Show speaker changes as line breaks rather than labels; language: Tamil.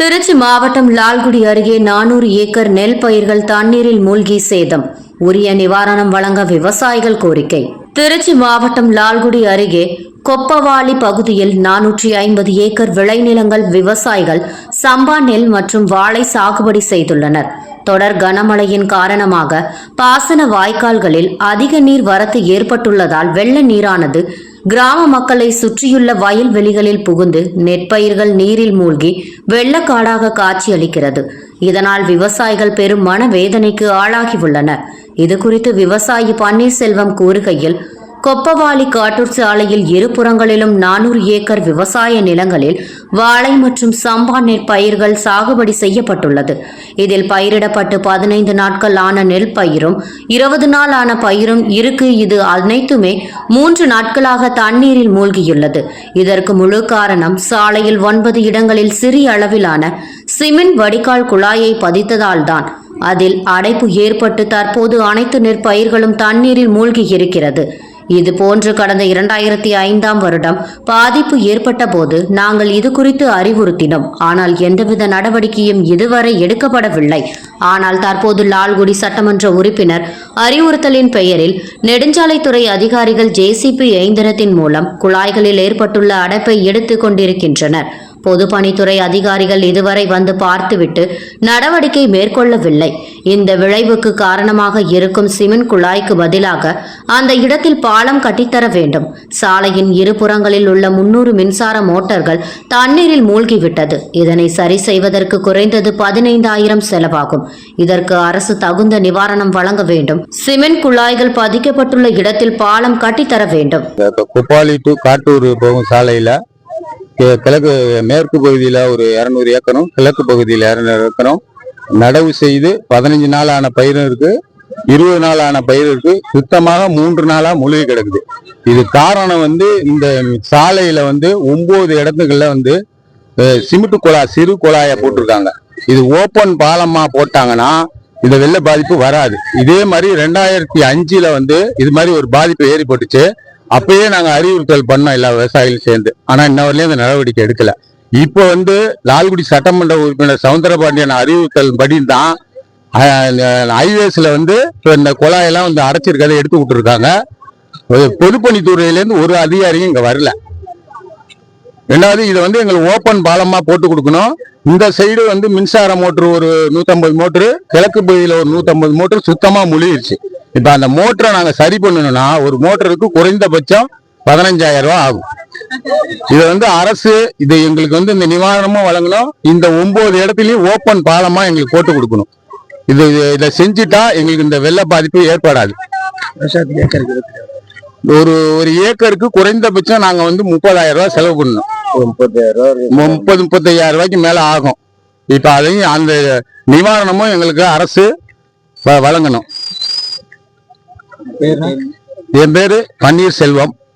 திருச்சி மாவட்டம் லால்குடி அருகே நானூறு ஏக்கர் நெல் பயிர்கள் தண்ணீரில் மூழ்கி சேதம். உரிய நிவாரணம் வழங்க விவசாயிகள் கோரிக்கை. திருச்சி மாவட்டம் லால்குடி அருகே கொப்பவாளி பகுதியில் நானூற்றி ஐம்பது ஏக்கர் விளைநிலங்கள் விவசாயிகள் சம்பா நெல் மற்றும் வாழை சாகுபடி செய்துள்ளனர். தொடர் கனமழையின் காரணமாக பாசன வாய்க்கால்களில் அதிக நீர் வரத்து ஏற்பட்டுள்ளதால் வெள்ள நீரானது கிராம மக்களை சுற்றியுள்ள வயல்வெளிகளில் புகுந்து நெற்பயிர்கள் நீரில் மூழ்கி வெள்ளக்காடாக காட்சியளிக்கிறது. இதனால் விவசாயிகள் பெரும் மனவேதனைக்கு ஆளாகியுள்ளனர் இது குறித்து விவசாயி பன்னீர்செல்வம் கூறுகையில் கொப்பவாளி காட்டூர் சாலையில் இருபுறங்களிலும் நானூறு ஏக்கர் விவசாய நிலங்களில் வாழை மற்றும் சம்பா நெற்பயிர்கள் சாகுபடி செய்யப்பட்டுள்ளது. இதில் பயிரிடப்பட்டு பதினைந்து நாட்கள் ஆன நெல் பயிரும் இருபது நாள் ஆன பயிரும் இருக்கு. இது அனைத்துமே மூன்று நாட்களாக தண்ணீரில் மூழ்கியுள்ளது. இதற்கு முழு காரணம் சாலையில் ஒன்பது இடங்களில் சிறிய அளவிலான சிமெண்ட் வடிகால் குழாயை பதித்ததால்தான் அதில் அடைப்பு ஏற்பட்டு தற்போது அனைத்து நெற்பயிர்களும் தண்ணீரில் மூழ்கி இருக்கிறது. இது போன்று கடந்த இரண்டாயிரத்தி ஐந்தாம் வருடம் பாதிப்பு ஏற்பட்ட போது நாங்கள் இது குறித்து அறிவுறுத்தினோம். ஆனால் எந்தவித நடவடிக்கையும் இதுவரை எடுக்கப்படவில்லை. ஆனால் தற்போது லால்குடி சட்டமன்ற உறுப்பினர் அறிவுறுத்தலின் பெயரில் நெடுஞ்சாலைத்துறை அதிகாரிகள் ஜேசிபி இயந்திரத்தின் மூலம் குழாய்களில் ஏற்பட்டுள்ள அடைப்பை எடுத்துக் கொண்டிருக்கின்றனர். பொதுப்பணித்துறை அதிகாரிகள் இதுவரை வந்து பார்த்துவிட்டு நடவடிக்கை மேற்கொள்ளவில்லை. இந்த விளைவுக்கு காரணமாக இருக்கும் சிமெண்ட் குழாய்க்கு பதிலாக அந்த இடத்தில் பாலம் கட்டித்தர வேண்டும். சாலையின் இருபுறங்களில் உள்ள முன்னூறு மின்சார மோட்டார்கள் தண்ணீரில் மூழ்கிவிட்டது. இதனை சரி செய்வதற்கு குறைந்தது பதினைந்தாயிரம் செலவாகும். இதற்கு அரசு தகுந்த நிவாரணம் வழங்க வேண்டும். சிமெண்ட் குழாய்கள் பதிக்கப்பட்டுள்ள இடத்தில் பாலம் கட்டித்தர வேண்டும்.
இந்த குப்பாளி டு காட்டூர் போகும் சாலையில கிழக்கு மேற்கு பகுதியில் ஒரு இரநூறு ஏக்கரும் கிழக்கு பகுதியில் இரநூறு ஏக்கரும். நடவு செய்து பதினஞ்சு நாள் ஆன பயிரும் இருக்குது இருபது நாள் ஆன பயிர் இருக்கு. சுத்தமாக மூன்று நாளா முழுகி கிடக்குது. இது காரணம் வந்து இந்த சாலையில வந்து ஒன்பது இடத்துகள்ல வந்து அஹ், சிமெண்ட் சிறு குழாயை போட்டிருக்காங்க. இது ஓப்பன் பாலமா போட்டாங்கன்னா இந்த வெள்ள பாதிப்பு வராது. இதே மாதிரி ரெண்டாயிரத்தி அஞ்சுல வந்து இது மாதிரி ஒரு பாதிப்பு ஏற்பட்டுச்சு. அப்பயே நாங்க அறிவுறுத்தல் பண்ணோம் எல்லா விவசாயிகளும் சேர்ந்து. ஆனா இன்ன வரையிலும் இந்த நடவடிக்கை எடுக்கல. இப்போ வந்து லால்குடி சட்டமன்ற உறுப்பினர் சவுந்தரபாண்டியன் அறிவுறுத்தல் படி தான் ஹைவேஸ்ல வந்து இப்போ இந்த குழாயெல்லாம் வந்து அடைச்சிருக்கதை எடுத்து விட்டுருக்காங்க. ஒரு பொதுப்பணித்துறையிலேருந்து ஒரு அதிகாரியும் இங்க வரல. ரெண்டாவது இதை வந்து எங்களுக்கு ஓப்பன் பாலமா போட்டு கொடுக்கணும். இந்த சைடு வந்து மின்சார மோட்டர் ஒரு நூத்தம்பது மோட்டரு கிழக்கு பகுதியில் ஒரு நூத்தம்பது மோட்டர் சுத்தமா முழுகிருச்சு. இப்ப அந்த மோட்டரை நாங்க சரி பண்ணணும்னா ஒரு மோட்டருக்கு குறைந்தபட்சம் பதினஞ்சாயிரம் ரூபாய் ஆகும். இது வந்து அரசு இது எங்களுக்கு வந்து இந்த நிவாரணமும் வழங்கணும். இந்த ஒன்பது இடத்துலயும் ஓப்பன் பாலமா எங்களுக்கு போட்டு கொடுக்கணும். இது இதை செஞ்சுட்டா எங்களுக்கு இந்த வெள்ள பாதிப்பு ஏற்படாது. ஒரு ஒரு ஏக்கருக்கு குறைந்தபட்சம் நாங்க வந்து முப்பதாயிரம் ரூபாய் செலவு பண்ணணும். முப்பது முப்பத்தையாயிரம் ரூபாய்க்கு மேல ஆகும். இப்ப அதையும் அந்த நிவாரணமும் எங்களுக்கு அரசு வ- வழங்கணும். என் பேரு? பன்னீர்செல்வம்.